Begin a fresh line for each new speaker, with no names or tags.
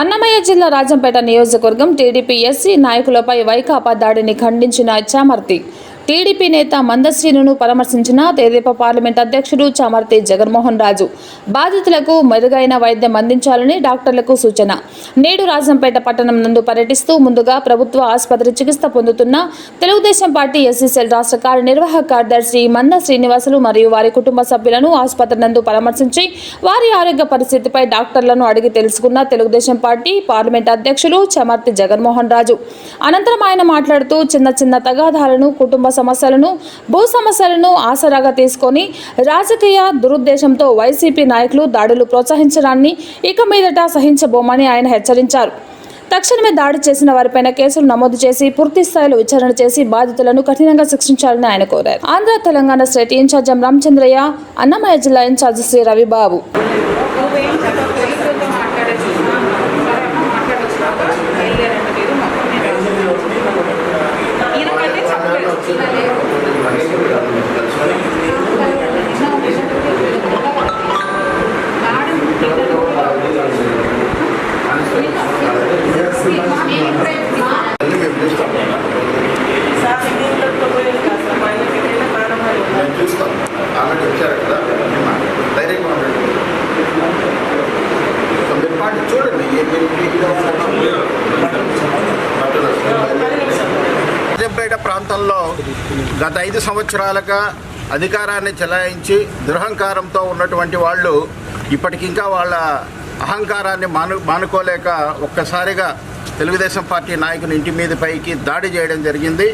అన్నమయ్య జిల్లా రాజంపేట నియోజకవర్గం TDP SC నాయకులపై వైకాపా దాడిని ఖండించిన చామర్తి. టీడీపీ నేత మందశ్రీను పరామర్శించిన తెదేపా పార్లమెంట్ అధ్యక్షుడు చామర్తి జగన్మోహన్ రాజు. బాధితులకు మెరుగైన వైద్యం అందించాలని డాక్టర్లకు సూచన. నేడు రాజంపేట పట్టణం నందు పర్యటిస్తూ ముందుగా ప్రభుత్వ ఆసుపత్రి చికిత్స పొందుతున్న తెలుగుదేశం పార్టీ ఎస్సీసీఎల్ రాష్ట్ర కార్యనిర్వాహక కార్యదర్శి మంద శ్రీనివాసులు మరియు వారి కుటుంబ సభ్యులను ఆసుపత్రి నందు పరామర్శించి వారి ఆరోగ్య పరిస్థితిపై డాక్టర్లను అడిగి తెలుసుకున్న తెలుగుదేశం పార్టీ పార్లమెంట్ అధ్యక్షులు చమర్తి జగన్మోహన్ రాజు. అనంతరం ఆయన మాట్లాడుతూ చిన్న చిన్న తగాదాలను కుటుంబ సమస్యలను భూ సమస్యలను ఆసరాగా తీసుకొని రాజకీయ దురుద్దేశంతో వైసీపీ నాయకులు దాడులు ప్రోత్సహించడాన్ని ఇక మీదట సహించబోమని ఆయన హెచ్చరించారు. తక్షణమే దాడి చేసిన వారిపైన కేసులు నమోదు చేసి పూర్తి స్థాయిలో విచారణ చేసి బాధితులను కఠినంగా శిక్షించాలని ఆయన కోరారు. Andhra Telangana state in charge Ramachandraiah Annamayya జిల్లా ఇన్ఛార్జ్ శ్రీ రవిబాబు.
రాజంపేట ప్రాంతంలో గత ఐదు సంవత్సరాలుగా అధికారాన్ని చెలాయించి దురహంకారంతో ఉన్నటువంటి వాళ్ళు ఇప్పటికింకా వాళ్ళ అహంకారాన్ని మాను మానుకోలేక ఒక్కసారిగా తెలుగుదేశం పార్టీ నాయకుని ఇంటి మీద పైకి దాడి చేయడం జరిగింది.